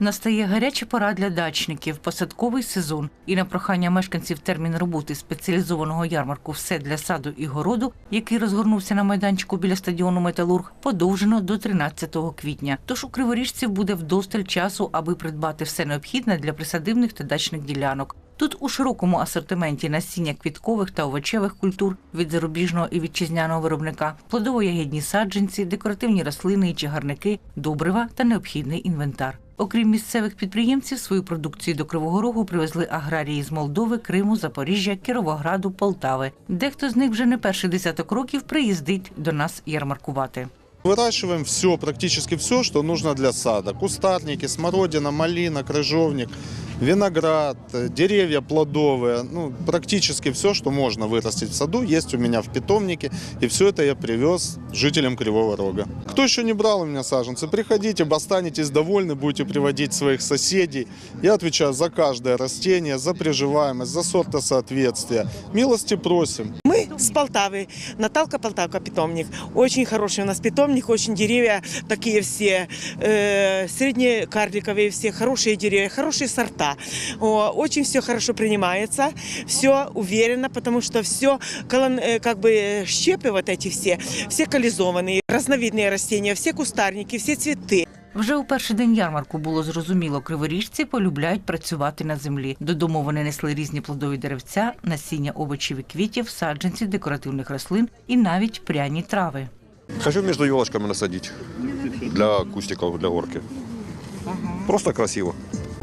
Настає гаряча пора для дачників, посадковий сезон. І на прохання мешканців термін роботи спеціалізованого ярмарку Все для саду і городу, який розгорнувся на майданчику біля стадіону Металург, подовжено до 13 квітня. Тож у криворіжців буде вдосталь часу, аби придбати все необхідне для присадивних та дачних ділянок. Тут у широкому асортименті насіння квіткових та овочевих культур від зарубіжного і вітчизняного виробника, плодово-ягідні саджанці, декоративні рослини і чагарники, добрива та необхідний інвентар. Окрім місцевих підприємців, свою продукцію до Кривого Рогу привезли аграрії з Молдови, Криму, Запоріжжя, Кіровограду, Полтави. Дехто з них вже не перший десяток років приїздить до нас ярмаркувати. Выращиваем все, практически все, что нужно для сада. Кустарники, смородина, малина, крыжовник, виноград, э, деревья плодовые. Ну, практически все, что можно вырастить в саду, есть у меня в питомнике. И все это я привез жителям Кривого Рога. Кто еще не брал у меня саженцы, приходите, останетесь довольны, будете приводить своих соседей. Я отвечаю за каждое растение, за приживаемость, за сортосоответствие. Милости просим. Мы с Полтавы. Наталка Полтавка питомник. Очень хороший у нас питомник, очень деревья такие все, э, среднекарликовые все, хорошие деревья, хорошие сорта. О, очень все хорошо принимается, все уверенно, потому что все как бы щепы вот эти все, все коллизованные, разновидные растения, все кустарники, все цветы. Вже у перший день ярмарку було зрозуміло, криворіжці полюбляють працювати на землі. Додому вони несли різні плодові деревця, насіння овочів і квітів, саджанці, декоративних рослин і навіть пряні трави. Хочу між елочками насадити для кустиків, для горки. Просто красиво.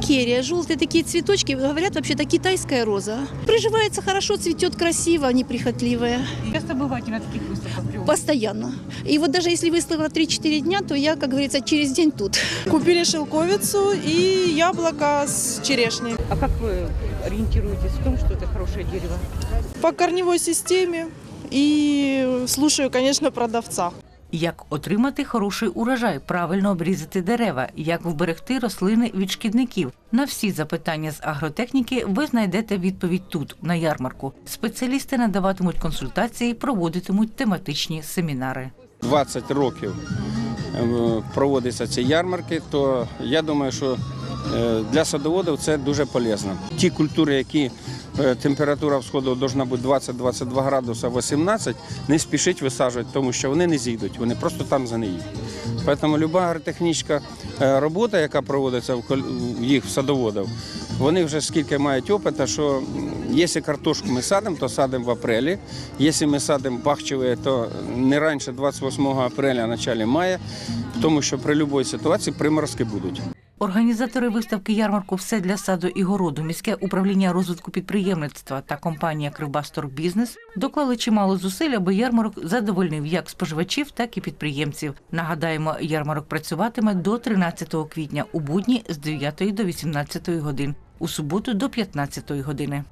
Керия, желтые такие цветочки, говорят, вообще-то китайская роза. Приживается хорошо, цветет красиво, неприхотливая. Часто буваєте на таких виставках? Постоянно. И вот даже если выставка 3-4 дня, то я, как говорится, через день тут. Купили шелковицу и яблоко с черешней. А як ви орієнтуєтесь в тому, що це хороше дерево? По корневой системе и слушаю, конечно, продавца. Як отримати хороший урожай, правильно обрізати дерева, як вберегти рослини від шкідників. На всі запитання з агротехніки ви знайдете відповідь тут, на ярмарку. Спеціалісти надаватимуть консультації, проводитимуть тематичні семінари. 20 років е, проводяться ці ярмарки, то я думаю, що е, для садоводів це дуже полезно. Ті культури, які температура всходу повинна бути 20-22 градуса 18, не спішіть висаджувати, тому що вони не зійдуть, вони просто там занеють. Тому люба агротехнічна е, робота, яка проводиться в їх в садоводів, вони вже скільки мають опиту, що якщо картошку ми садимо, то садимо в апрелі. Якщо ми садимо бахчеве, то не раніше 28 апреля, а началі мая, тому що при будь-якій ситуації приморозки будуть. Організатори виставки ярмарку Все для саду і городу, міське управління розвитку підприємництва та компанія Кривбастор Бізнес доклали чимало зусиль, аби ярмарок задовольнив як споживачів, так і підприємців. Нагадаємо, ярмарок працюватиме до 13 квітня у будні з 9 до 18 годин, у суботу до 15 години.